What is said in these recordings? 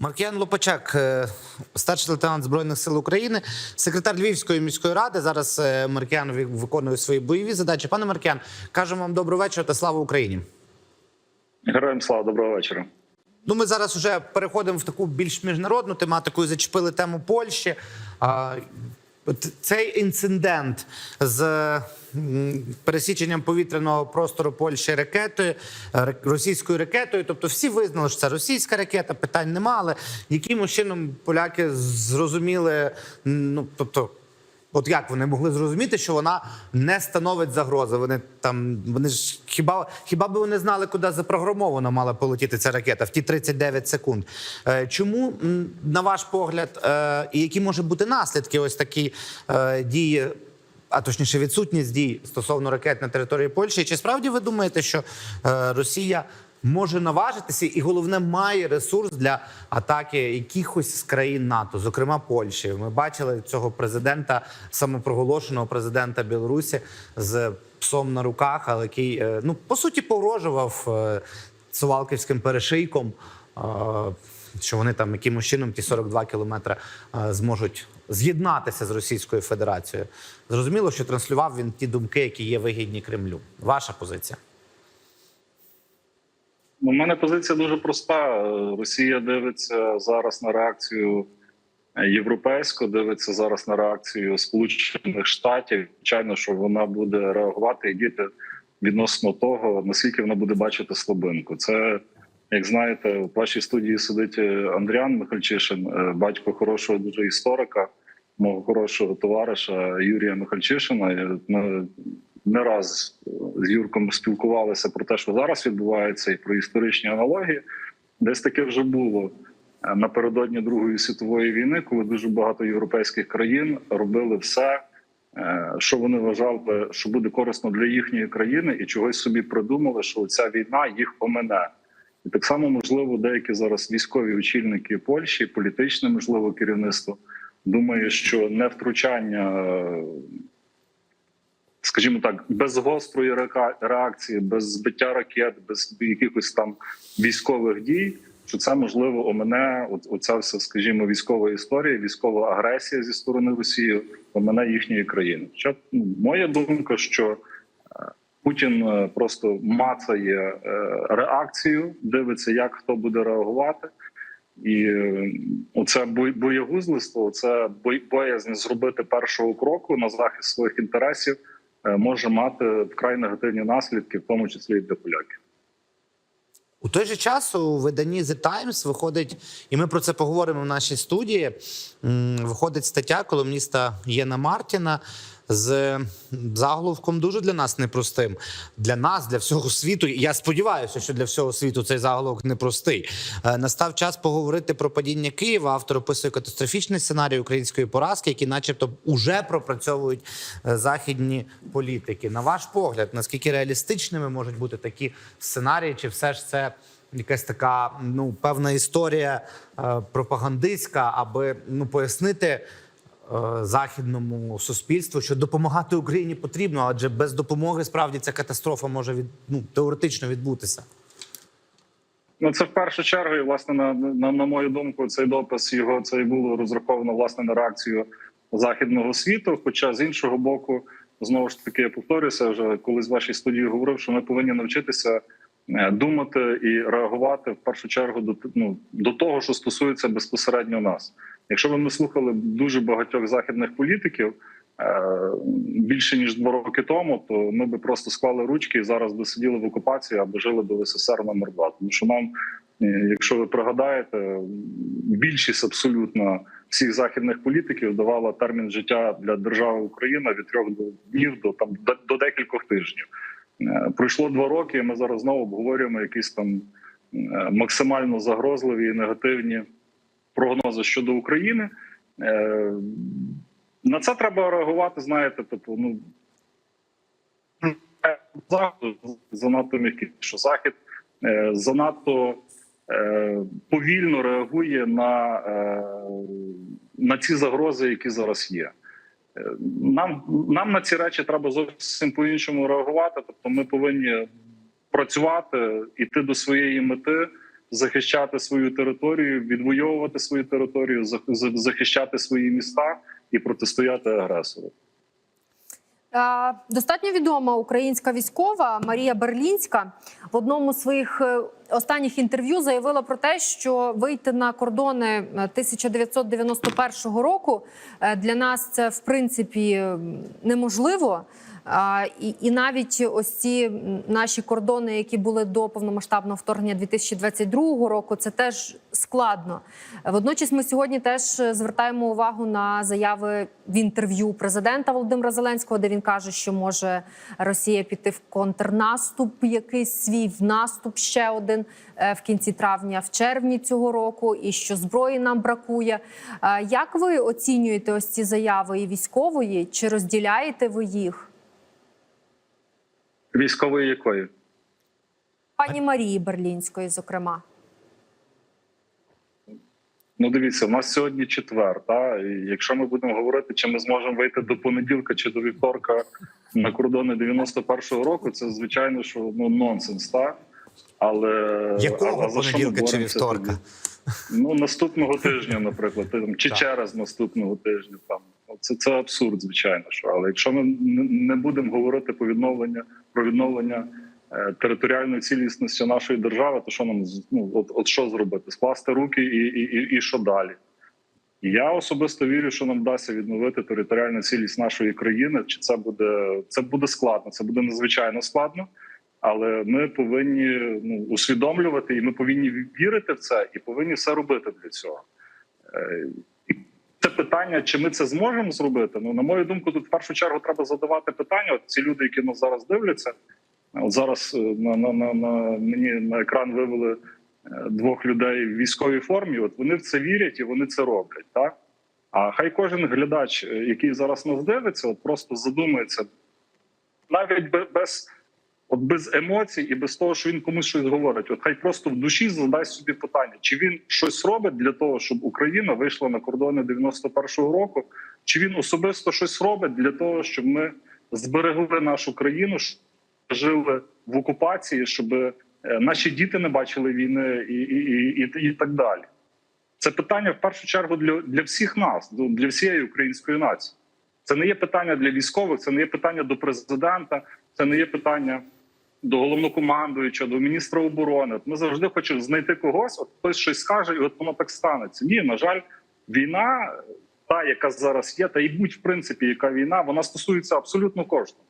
Маркіян Лопачак, е, старший лейтенант Збройних сил України, секретар Львівської міської ради. Зараз е, Маркіян виконує свої бойові задачі. Пане Маркіян, кажемо вам добрий вечір та слава Україні. Героям слава, доброго вечора. Ну, ми зараз вже переходимо в таку більш міжнародну тематику і зачепили тему Польщі. Цей інцидент з пересіченням повітряного простору Польщі ракетою, е, російською ракетою. Тобто всі визнали, що це російська ракета, питань нема. Але якимось чином поляки зрозуміли, ну тобто. От як вони могли зрозуміти, що вона не становить загрози? Вони там вони ж хіба хіба би вони знали, куди запрограмовано мала полетіти ця ракета в ті 39 секунд? Е, чому на ваш погляд, е, і які можуть бути наслідки ось такі е, дії? А точніше, відсутність дій стосовно ракет на території Польщі. Чи справді ви думаєте, що е, Росія може наважитися і головне має ресурс для атаки якихось з країн НАТО, зокрема Польщі? Ми бачили цього президента, самопроголошеного президента Білорусі з псом на руках, але який е, ну по суті погрожував е, Сувалківським перешийком. е, Що вони там якимось чином ті 42 кілометри зможуть з'єднатися з Російською Федерацією. Зрозуміло, що транслював він ті думки, які є вигідні Кремлю. Ваша позиція. У мене позиція дуже проста. Росія дивиться зараз на реакцію європейську, дивиться зараз на реакцію Сполучених Штатів. Звичайно, що вона буде реагувати і діти відносно того, наскільки вона буде бачити слабинку. Це як знаєте, в вашій студії сидить Андріан Михальчишин, е, батько хорошого дуже історика, мого хорошого товариша Юрія Михальчишина. Ну, не раз з Юрком спілкувалися про те, що зараз відбувається, і про історичні аналогії. Десь таке вже було е, напередодні Другої світової війни, коли дуже багато європейських країн робили все, е, що вони вважали, що буде корисно для їхньої країни, і чогось собі придумали, що ця війна їх омине. І так само можливо, деякі зараз військові очільники Польщі, політичне можливо керівництво думає, що не втручання е, скажімо так, без гострої реакції, без збиття ракет, без якихось там військових дій, що це можливо омине от- оця вся, скажімо, військова історія, військова агресія зі сторони Росії омине їхньої країни. Хоча ну, моя думка, що е, Путін е, просто мацає е, реакцію, дивиться, як хто буде реагувати. І оце бой- це боязнь зробити першого кроку на захист своїх інтересів може мати вкрай негативні наслідки, в тому числі і для поляків. У той же час у виданні The Times виходить, і ми про це поговоримо в нашій студії. Виходить стаття колумніста Єна Мартіна з заголовком дуже для нас непростим. Для нас, для всього світу. і Я сподіваюся, що для всього світу цей заголовок непростий. Е, Настав час поговорити про падіння Києва. Автор описує катастрофічний сценарій української поразки, які, начебто, уже пропрацьовують е, західні політики. На ваш погляд, наскільки реалістичними можуть бути такі сценарії, чи все ж це якась така ну певна історія е, пропагандистська, аби ну пояснити західному суспільству, що допомагати Україні потрібно, адже без допомоги справді ця катастрофа може від ну теоретично відбутися. Ну це в першу чергу, і власне на, на, на мою думку, цей допис його це і було розраховано власне на реакцію західного світу. Хоча з іншого боку, знову ж таки я повторюся, вже колись в вашій студії говорив, що ми повинні навчитися е, думати і реагувати в першу чергу до ну, до того, що стосується безпосередньо нас. Якщо б ми слухали дуже багатьох західних політиків е, більше ніж два роки тому, то ми би просто склали ручки і зараз би сиділи в окупації або жили до СССР номер 2 Тому що нам, е, якщо ви пригадаєте, більшість абсолютно всіх західних політиків давала термін життя для держави Україна від трьох днів до там до, декількох тижнів. Е, Пройшло два роки. і Ми зараз знову обговорюємо якісь там максимально загрозливі і негативні прогнози щодо України. Е, На це треба реагувати. Знаєте, типу, ну занадто м'який, що захід е, занадто е, повільно реагує на, на ці загрози, які зараз є. Нам, нам на ці речі треба зовсім по-іншому реагувати. Тобто, ми повинні працювати, іти до своєї мети, захищати свою територію, відвоювати свою територію, зах- захищати свої міста і протистояти агресору. Е, Достатньо відома українська військова Марія Берлінська в одному з своїх е, останніх інтерв'ю заявила про те, що вийти на кордони е, 1991 року е, для нас це в принципі неможливо. І, і навіть ось ці наші кордони, які були до повномасштабного вторгнення 2022 року, це теж складно. Водночас, ми сьогодні теж звертаємо увагу на заяви в інтерв'ю президента Володимира Зеленського, де він каже, що може Росія піти в контрнаступ, якийсь свій в наступ ще один е, в кінці травня, в червні цього року, і що зброї нам бракує. Е, Як ви оцінюєте ось ці заяви і військової? Чи розділяєте ви їх? Військової якої? Пані Марії Берлінської, зокрема. Ну, дивіться, у нас сьогодні четвер. Та і якщо ми будемо говорити, чи ми зможемо вийти до понеділка чи до вівторка на кордони 91-го року, це звичайно, що ну нонсенс, та але Якого а понеділка чи вівторка? Ну наступного тижня, наприклад, чи через наступного тижня. Там це, це абсурд, звичайно. Що але якщо ми не- будемо говорити по відновлення про відновлення е, територіальної цілісності нашої держави, то що нам ну от, от що зробити? Скласти руки і, і, і, і що далі? Я особисто вірю, що нам вдасться відновити територіальну цілість нашої країни. Чи це буде це буде складно? Це буде надзвичайно складно, але ми повинні ну, усвідомлювати, і ми повинні вірити в це, і повинні все робити для цього. Е, Це питання, чи ми це зможемо зробити? Ну, на мою думку, тут в першу чергу треба задавати питання. От ці люди, які нас зараз дивляться, от зараз е, на, на, на, на мені на екран вивели е, двох людей в військовій формі. От вони в це вірять і вони це роблять. Так а хай кожен глядач, е, який зараз нас дивиться, от просто задумається навіть без. От без емоцій і без того, що він комусь щось говорить, от хай просто в душі задасть собі питання, чи він щось робить для того, щоб Україна вийшла на кордони 91-го року, чи він особисто щось робить для того, щоб ми зберегли нашу країну, щоб жили в окупації, щоб е, наші діти не бачили війни і, і, і, і, і так далі. Це питання в першу чергу для, для всіх нас, ну, для всієї української нації. Це не є питання для військових, це не є питання до президента, це не є питання до головнокомандуючого, до міністра оборони. От Ми завжди хочемо знайти когось, от хтось щось скаже, і от воно так станеться. Ні, на жаль, війна, та яка зараз є, та і будь в принципі, яка війна, вона стосується абсолютно кожного.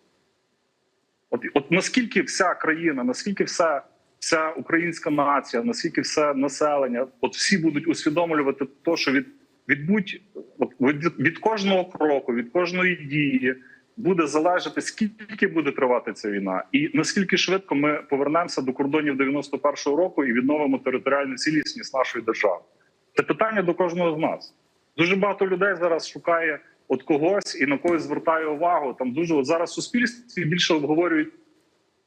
От, от наскільки вся країна, наскільки вся, вся українська нація, наскільки все населення, от всі будуть усвідомлювати те, що від, від будь від, від кожного кроку, від кожної дії буде залежати, скільки буде тривати ця війна, і наскільки швидко ми повернемося до кордонів 91-го року і відновимо територіальну цілісність нашої держави. Це питання до кожного з нас. Дуже багато людей зараз шукає от когось і на когось звертає увагу. Там дуже от зараз суспільстві більше обговорюють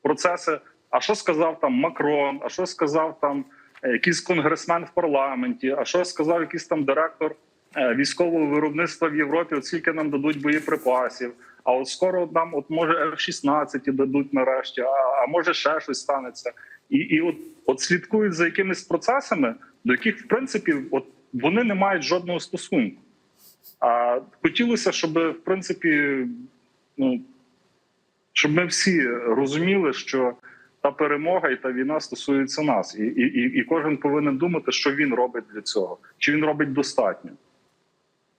процеси. А що сказав там Макрон? А що сказав там е, якийсь конгресмен в парламенті? А що сказав якийсь там директор е, військового виробництва в Європі? От скільки нам дадуть боєприпасів? А от скоро нам, от може F-16 дадуть нарешті, а, а може ще щось станеться. І, і от, от слідкують за якимись процесами, до яких в принципі от вони не мають жодного стосунку. А хотілося, щоб в принципі, ну щоб ми всі розуміли, що та перемога і та війна стосується нас, і, і, і, і кожен повинен думати, що він робить для цього, чи він робить достатньо.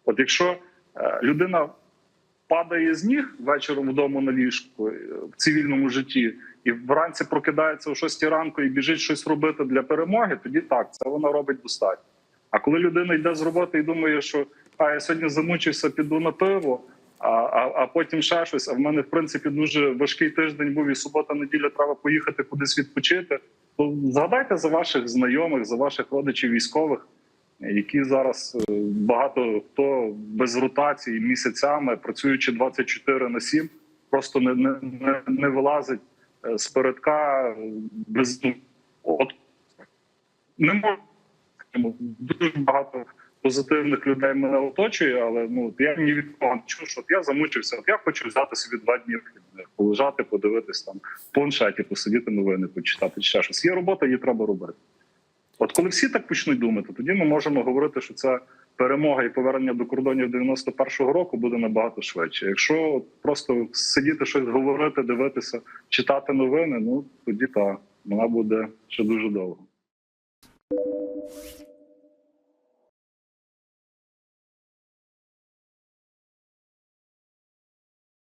От якщо е, людина падає з ніг вечором вдома на ліжку е, в цивільному житті, і вранці прокидається о 6 ранку і біжить щось робити для перемоги, тоді так, це вона робить достатньо. А коли людина йде з роботи і думає, що а я сьогодні замучився, піду на пиво, а, а, а потім ще щось. А в мене в принципі дуже важкий тиждень був і субота, неділя треба поїхати кудись відпочити. То згадайте за ваших знайомих, за ваших родичів військових, які зараз е, багато хто без ротації місяцями, працюючи 24 на 7, просто не, не, не, вилазить е, з передка без от не можу дуже багато позитивних людей мене оточує, але ну я ні від кого не чув, що от я замучився. От я хочу взяти собі два дні полежати, подивитись там планшеті, посидіти новини, почитати чи ще щось. Є робота, її треба робити. От коли всі так почнуть думати, тоді ми можемо говорити, що ця перемога і повернення до кордонів 91-го року буде набагато швидше. Якщо просто сидіти щось говорити, дивитися, читати новини, ну тоді так, вона буде ще дуже довго.